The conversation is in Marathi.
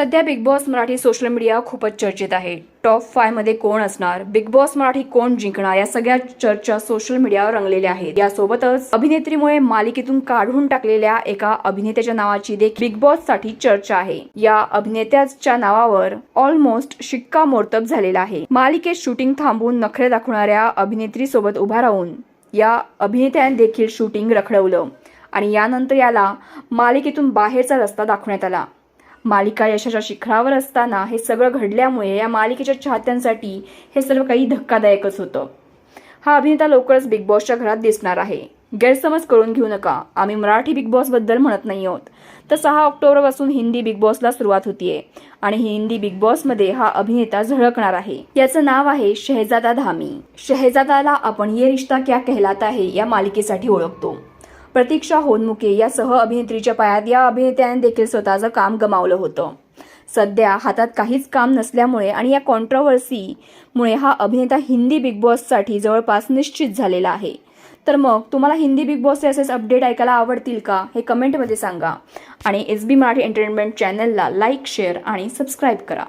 सध्या Bigg Boss Marathi social media खूपच चर्चेत आहे. टॉप फायमध्ये कोण असणार? बिग बॉस मराठी कोण जिंकणार? या सगळ्या चर्चा सोशल मीडियावर रंगलेल्या आहेत. यासोबतच अभिनेत्रीमुळे मालिकेतून काढून टाकलेल्या एका अभिनेत्याच्या नावाची देखील बिग बॉससाठी चर्चा आहे. या अभिनेत्याच्या नावावर ऑलमोस्ट शिक्कामोर्तब झालेला आहे. मालिकेत शूटिंग थांबवून नखरे दाखवणाऱ्या अभिनेत्री सोबत उभा राहून या अभिनेत्याने देखील शूटिंग रखडवलं आणि यानंतर याला मालिकेतून बाहेरचा रस्ता दाखवण्यात आला. मालिका यशाच्या शिखरावर असताना हे सगळं घडल्यामुळे या मालिकेच्या चाहत्यांसाठी हे सर्व काही धक्कादायकच होतं. हा अभिनेता लवकरच बिग बॉसच्या घरात दिसणार आहे. गैरसमज करून घेऊ नका. आम्ही मराठी बिग बॉसबद्दल म्हणत नाही आहोत. तर सहा ऑक्टोबरपासून हिंदी बिग बॉसला सुरुवात होतीये आणि हिंदी बिग बॉसमध्ये हा अभिनेता झळकणार आहे. याचं नाव आहे शहजादा धामी. शहजादाला आपण ये रिश्ता क्या कहलाता है या मालिकेसाठी ओळखतो. प्रतीक्षा होनमुके या सह अभिनेत्रीच्या पायात या अभिनेत्याने देखील स्वतःचं काम गमावलं होतं. सध्या हातात काहीच काम नसल्यामुळे आणि या कॉन्ट्रोवर्सीमुळे हा अभिनेता हिंदी बिग बॉससाठी जवळपास निश्चित झालेला आहे. तर मग तुम्हाला हिंदी बिग बॉसचे असेच अपडेट ऐकायला आवडतील का? हे कमेंटमध्ये सांगा. आणि एस बी मराठी एंटरटेनमेंट चॅनलला लाईक शेअर आणि सबस्क्राईब करा.